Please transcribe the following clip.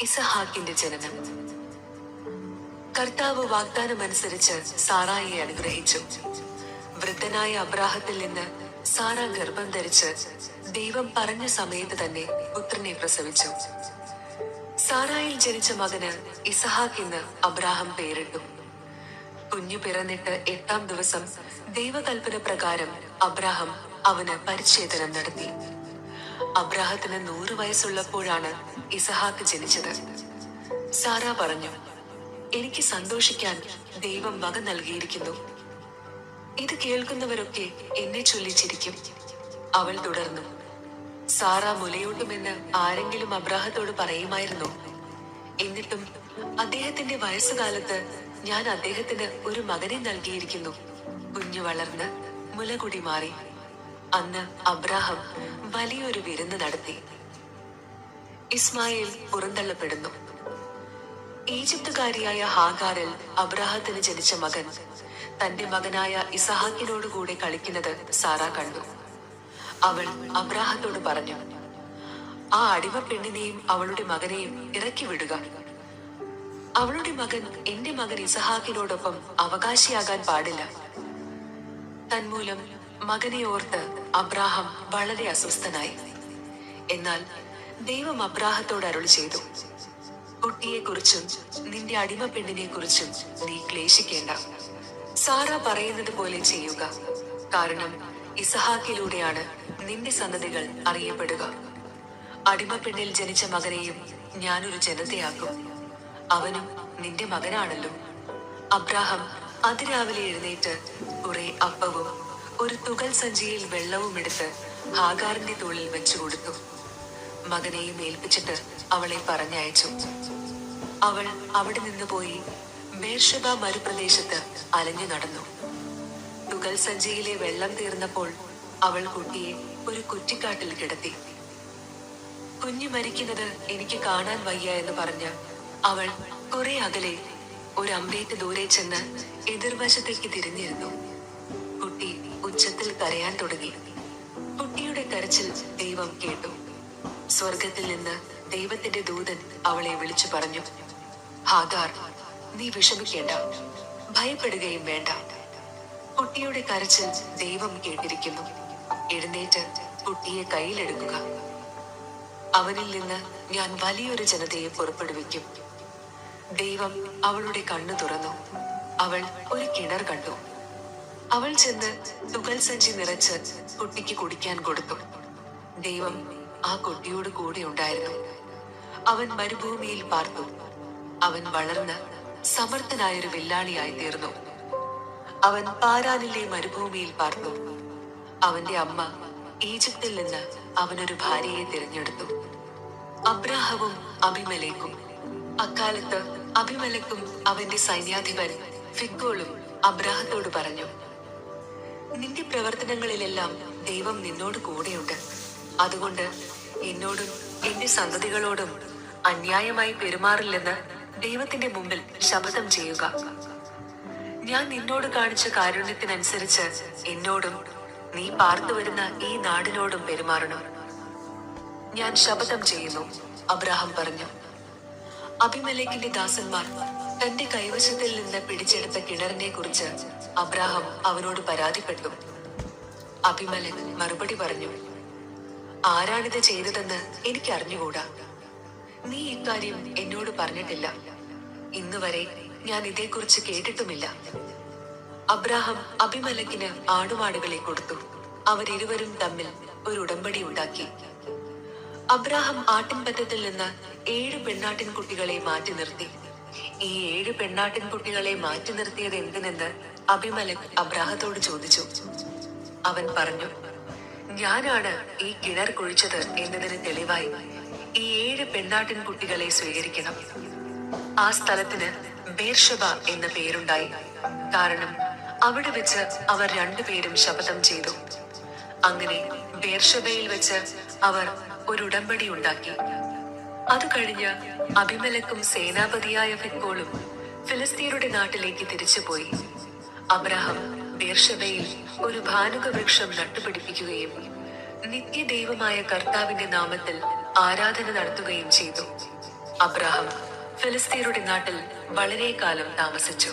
ഇസഹാക്കിന്റെ ജനനം. കർത്താവ് വാഗ്ദാനം അനുസരിച്ച് സാറായെ അനുഗ്രഹിച്ചു. വൃദ്ധനായ അബ്രാഹത്തിൽ നിന്ന് സാറ ഗർഭം ധരിച്ച് ദൈവം പറഞ്ഞ സമയത്ത് തന്നെ പുത്രനെ പ്രസവിച്ചു. സാറായിൽ ജനിച്ച മകന് ഇസഹാക്ക് എന്ന് അബ്രാഹം പേരിട്ടു. കുഞ്ഞു പിറന്നിട്ട് എട്ടാം ദിവസം ദൈവകൽപ്പന പ്രകാരം അബ്രാഹം അവന് പരിച്ഛേദനം നടത്തി. അബ്രാഹത്തിന് നൂറ് വയസ്സുള്ളപ്പോഴാണ് ഇസഹാക്ക് ജനിച്ചത്. സാറ പറഞ്ഞു എനിക്ക് സന്തോഷിക്കാൻ ദൈവം വക നൽകിയിരിക്കുന്നു. ഇത് കേൾക്കുന്നവരൊക്കെ എന്നെ ചൊല്ലിച്ചിരിക്കും. അവൾ തുടർന്നു സാറ മുലയൂട്ടുമെന്ന് ആരെങ്കിലും അബ്രാഹത്തോട് പറയുമായിരുന്നു. എന്നിട്ടും അദ്ദേഹത്തിന്റെ വയസ്സുകാലത്ത് ഞാൻ അദ്ദേഹത്തിന് ഒരു മകനെ നൽകിയിരിക്കുന്നു. കുഞ്ഞു വളർന്ന് മുലകുടി മാറി. അന്ന് അബ്രാഹം വലിയൊരു വിരുന്ന് നടത്തി. ഇസ്മായിൽ പുറന്തള്ളപ്പെടുന്നു. ഈജിപ്തുകാരിയായ ഹാഗാറിൽ അബ്രാഹത്തിന് ജനിച്ച മകൻ തന്റെ മകനായ ഇസഹാക്കിനോടുകൂടെ കളിക്കുന്നത് സാറ കണ്ടു. അവൾ അബ്രാഹത്തോട് പറഞ്ഞു ആ അടിമ പെണ്ണിനെയും അവളുടെ മകനെയും ഇറക്കി വിടുക. അവളുടെ മകൻ എന്റെ മകൻ ഇസഹാക്കിനോടൊപ്പം അവകാശിയാകാൻ പാടില്ല. തന്മൂലം മകനെ ഓർത്ത് അബ്രാഹം വളരെ അസ്വസ്ഥനായി. എന്നാൽ ദൈവം അബ്രാഹത്തോട് അരുൾ ചെയ്തു. കുട്ടിയെക്കുറിച്ചും നിന്റെ അടിമ പെണ്ണിനെ കുറിച്ചും നീ ക്ലേശിക്കേണ്ട. സാറ പറയുന്നത് പോലെ ചെയ്യുക. കാരണം ഇസഹാക്കിലൂടെയാണ് നിന്റെ സന്തതികൾ അറിയപ്പെടുക. അടിമ പെണ്ണിൽ ജനിച്ച മകനെയും ഞാനൊരു ജനതയാക്കും. അവനും നിന്റെ മകനാണല്ലോ. അബ്രാഹം അതിരാവിലെ എഴുന്നേറ്റ് കുറെ അപ്പവും ഒരു തുകൽ സഞ്ചിയിൽ വെള്ളവും എടുത്ത് ഹാഗാറിന്റെ തോളിൽ വെച്ചു കൊടുത്തു. മകനെയും ഏൽപ്പിച്ചിട്ട് അവളെ പറഞ്ഞയച്ചു. അവൾ അവിടെ നിന്ന് പോയി ബേർഷബ മരുപ്രദേശത്ത് അലഞ്ഞു നടന്നു. തുകൽ സഞ്ചിയിലെ വെള്ളം തീർന്നപ്പോൾ അവൾ കുട്ടിയെ ഒരു കുറ്റിക്കാട്ടിൽ കിടത്തി. കുഞ്ഞു മരിക്കുന്നത് എനിക്ക് കാണാൻ വയ്യ എന്ന് പറഞ്ഞ് അവൾ കുറെ അകലെ ഒരു അമ്പേറ്റ് ദൂരെ ചെന്ന് എതിർവശത്തേക്ക് തിരിഞ്ഞിരുന്നു. കരയാൻ തുടങ്ങി. കുട്ടിയുടെ കരച്ചിൽ ദൈവം കേട്ടു. സ്വർഗത്തിൽ നിന്ന് ദൈവത്തിന്റെ ദൂതൻ അവളെ വിളിച്ചു പറഞ്ഞു ഹാഗാർ നീ വിഷമിക്കേണ്ട ഭയപ്പെടുകയും വേണ്ട. കുട്ടിയുടെ കരച്ചിൽ ദൈവം കേട്ടിരിക്കുന്നു. എഴുന്നേറ്റ് കുട്ടിയെ കയ്യിലെടുക്കുക. അവനിൽ നിന്ന് ഞാൻ വലിയൊരു ജനതയെ പുറപ്പെടുവിക്കും. ദൈവം അവളുടെ കണ്ണു തുറന്നു. അവൾ ഒരു കിണർ കണ്ടു. അവൾ ചെന്ന് തുകൽ സഞ്ചി നിറച്ച് കുട്ടിക്ക് കുടിക്കാൻ കൊടുത്തു. ദൈവം ആ കുട്ടിയോട് കൂടെ ഉണ്ടായിരുന്നു. അവൻ മരുഭൂമിയിൽ പാർത്തു. അവൻ വളർന്ന് സമർത്ഥനായൊരു വില്ലാളിയായി തീർന്നു. അവൻ പാരാനിലെ മരുഭൂമിയിൽ പാർത്തു. അവന്റെ അമ്മ ഈജിപ്തിൽ നിന്ന് അവനൊരു ഭാര്യയെ തിരഞ്ഞെടുത്തു. അബ്രാഹവും അഭിമലേക്കും. അക്കാലത്ത് അഭിമലക്കും അവന്റെ സൈന്യാധിപൻ ഫിക്കോളും അബ്രാഹത്തോട് പറഞ്ഞു നിന്റെ പ്രവർത്തനങ്ങളിലെല്ലാം ദൈവം നിന്നോട് കൂടെയുണ്ട്. അതുകൊണ്ട് എന്നോടും എന്റെ സന്തതികളോടും അന്യായമായി പെരുമാറില്ലെന്ന് ദൈവത്തിന്റെ മുമ്പിൽ ശപഥം ചെയ്യുക. ഞാൻ നിന്നോട് കാണിച്ച കാരുണ്യത്തിനനുസരിച്ച് എന്നോടും നീ പാർത്തു വരുന്ന ഈ നാടിനോടും പെരുമാറണം. ഞാൻ ശപഥം ചെയ്യുന്നു അബ്രഹാം പറഞ്ഞു. അഭിമലേക്കിന്റെ ദാസന്മാർ തന്റെ കൈവശത്തിൽ നിന്ന് പിടിച്ചെടുത്ത കിണറിനെ കുറിച്ച് അബ്രാഹം അവനോട് പരാതിപ്പെട്ടു. അഭിമലൻ മറുപടി പറഞ്ഞു ആരാണിത് ചെയ്തതെന്ന് എനിക്ക് അറിഞ്ഞുകൂടാ. നീ ഇക്കാര്യം എന്നോട് പറഞ്ഞിട്ടില്ല. ഇന്നുവരെ ഞാൻ ഇതേക്കുറിച്ച് കേട്ടിട്ടുമില്ല. അബ്രാഹം അഭിമലക്കിന് ആടുമാടുകളെ കൊടുത്തു. അവരിരുവരും തമ്മിൽ ഒരു ഉടമ്പടി ഉണ്ടാക്കി. അബ്രാഹം ആട്ടിൻപറ്റത്തിൽ നിന്ന് ഏഴ് പെണ്ണാട്ടിൻകുട്ടികളെ മാറ്റി നിർത്തി. ഈ ഏഴ് പെണ്ണാട്ടിൻ കുട്ടികളെ മാറ്റി നിർത്തിയത് എന്തിനെന്ന് അഭിമലക് അബ്രാഹത്തോട് ചോദിച്ചു. അവൻ പറഞ്ഞു ഞാനാണ് ഈ കിണർ കുഴിച്ചത് എന്നതിന് തെളിവായി ഈ ഏഴ് പെണ്ണാട്ടിൻ കുട്ടികളെ സ്വീകരിക്കണം. ആ സ്ഥലത്തിന് ബേർഷബ എന്ന പേരുണ്ടായി. കാരണം അവിടെ വെച്ച് അവർ രണ്ടുപേരും ശപഥം ചെയ്തു. അങ്ങനെ ബേർഷബയിൽ വെച്ച് അവർ ഒരു ഉടമ്പടി ഉണ്ടാക്കി. അത് കഴിഞ്ഞ് അഭിമലക്കും സേനാപതിയായ ഫിക്കോളും ഫിലിസ്തീനയുടെ നാട്ടിലേക്ക് തിരിച്ചുപോയി. അബ്രഹാം ബേർഷബയിൽ ഒരു ഭാനുക വൃക്ഷം നട്ടുപിടിപ്പിക്കുകയും നിത്യദൈവമായ കർത്താവിന്റെ നാമത്തിൽ ആരാധന നടത്തുകയും ചെയ്തു. അബ്രഹാം ഫിലിസ്തീനയുടെ നാട്ടിൽ വളരെ കാലം താമസിച്ചു.